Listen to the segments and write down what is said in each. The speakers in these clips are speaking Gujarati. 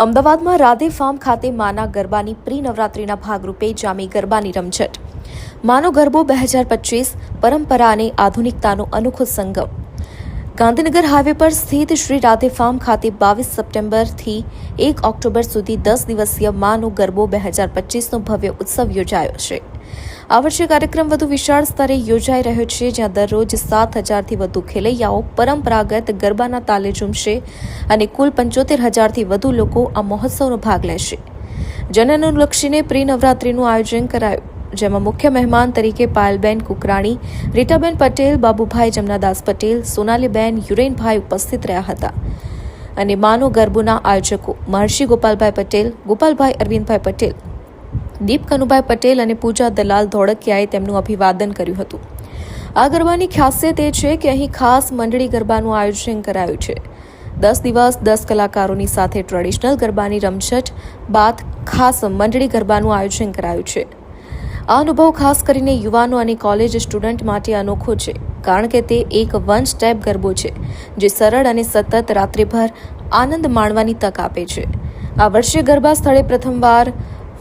અમદાવાદમાં રાધે ફાર્મ ખાતે માના ગરબાની પ્રી નવરાત્રિના ભાગરૂપે જામી ગરબાની રમઝટ. માનો ગરબો બે હજાર પચીસ પરંપરા અને આધુનિકતાનો અનોખો સંગમ. ગાંધીનગર હાઈવે પર સ્થિત શ્રી રાધે ફાર્મ ખાતે બાવીસ સપ્ટેમ્બરથી એક ઓક્ટોબર સુધી દસ દિવસીય માનો ગરબો બે હજાર પચીસનો ભવ્ય ઉત્સવ યોજાયો છે. આ વર્ષે કાર્યક્રમ વધુ વિશાળ સ્તરે યોજાઈ રહ્યો છે, જ્યાં દરરોજ સાત હજારથી વધુ ખેલૈયાઓ પરંપરાગત ગરબાના તાલે ઝૂમશે અને કુલ પંચોતેર હજારથી વધુ લોકો આ મહોત્સવનો ભાગ લેશે. જનનુલક્ષીને પ્રી નવરાત્રિનું આયોજન કરાયું, જેમાં મુખ્ય મહેમાન તરીકે પાયલબેન કુકરાણી, રીટાબેન પટેલ, બાબુભાઈ જમનાદાસ પટેલ, સોનાલીબેન યુરેનભાઈ ઉપસ્થિત રહ્યા હતા. અને માનો ગરબુના આયોજકો મહર્ષિ ગોપાલભાઈ પટેલ, ગોપાલભાઈ અરવિંદભાઈ પટેલ દીપ કનુભાઈ પટેલ અને પૂજા દલાલ ધોળકિયાએ તેમનું અભિવાદન કર્યું હતું. આ ગરબાની ખાસિયત એ છે કે અહીં ખાસ મંડળી ગરબાનું આયોજન કરાયું છે. દસ દિવસ દસ કલાકારોની સાથે ટ્રેડિશનલ ગરબાની રમઝટ બાદ ખાસ મંડળી ગરબાનું આયોજન કરાયું છે. આ અનુભવ ખાસ કરીને યુવાનો અને કોલેજ સ્ટુડન્ટ માટે અનોખો છે, કારણ કે તે એક વન સ્ટેપ ગરબો છે, જે સરળ અને સતત રાત્રિભર આનંદ માણવાની તક આપે છે. આ વર્ષે ગરબા સ્થળે પ્રથમવાર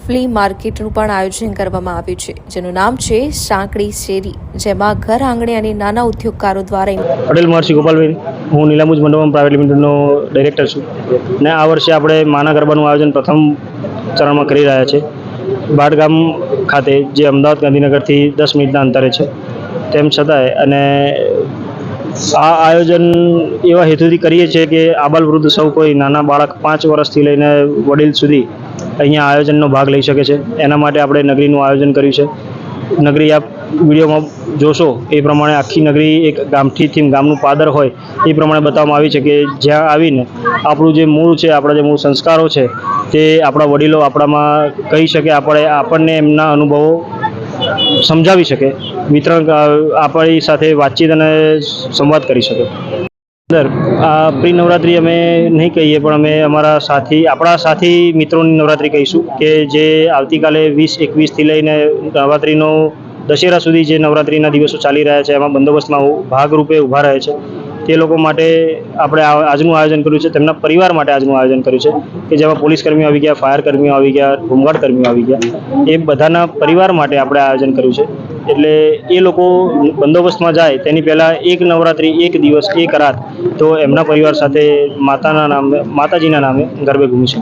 ફ્લી માર્કેટનું પણ આયોજન કરવામાં આવ્યું છે, જેનું નામ છે સાંકડી શેરી, જેમાં ઘર આંગણે અને નાના ઉદ્યોગકારો દ્વારા પટેલ મહર્ષિ ગોપાલભાઈ હું નીલામુજ મંડપમ પ્રાઇવેટ લિમિટેડનો ડાયરેક્ટર છું. ને આ વર્ષે આપણે માના ગરબાનું આયોજન પ્રથમ ચરણમાં કરી રહ્યા છે. બાળગામ ખાતે જે અમદાવાદ ગાંધીનગરથી દસ મિનિટના અંતરે છે. તેમ છતાંય અને આ આયોજન એવા હેતુથી કરીએ છીએ કે આબાલ વૃદ્ધ સૌ કોઈ નાના બાળક પાંચ વર્ષથી લઈને વડીલ સુધી અહીંયા આયોજનનો ભાગ લઈ શકે છે. એના માટે આપણે નગરીનું આયોજન કર્યું છે. નગરી આપ વિડીયોમાં જોશો એ પ્રમાણે આખી નગરી એક ગામથી થીમ ગામનું પાદર હોય એ પ્રમાણે બતાવવામાં આવી છે કે જ્યાં આવીને આપણું જે મૂળ છે, આપણા જે મૂળ સંસ્કારો છે તે આપણા વડીલો આપણામાં કહી શકે, આપણે આપણને એમના અનુભવો સમજાવી શકે. વિતરણ આપણી સાથે વાતચીત અને સંવાદ કરી શકે. અંદર, આ પ્રી નવરાત્રિ અમે નહીં કહીએ, પણ અમે અમારા સાથી, આપણા સાથી મિત્રોની નવરાત્રિ કહીશું કે જે આવતીકાલે વીસ એકવીસથી લઈને નવરાત્રિનો દશેરા સુધી જે નવરાત્રિના દિવસો ચાલી રહ્યા છે, એમાં બંદોબસ્તમાં ભાગરૂપે ઊભા રહે છે. તે લોકો માટે આપણે આજનું આયોજન કર્યું છે. તેમના પરિવાર માટે આજનું આયોજન કર્યું છે કે જેમાં પોલીસ કર્મીઓ આવી ગયા, ફાયર કર્મીઓ આવી ગયા, હોમગાર્ડ આવી ગયા. એ બધાના પરિવાર માટે આપણે આયોજન કર્યું છે. એટલે એ લોકો બંદોબસ્તમાં જાય, તેની પહેલાં એક નવરાત્રિ, એક દિવસ, એક રાત તો એમના પરિવાર સાથે માતાના નામે, માતાજીના નામે ગરબે ઘૂમી છે.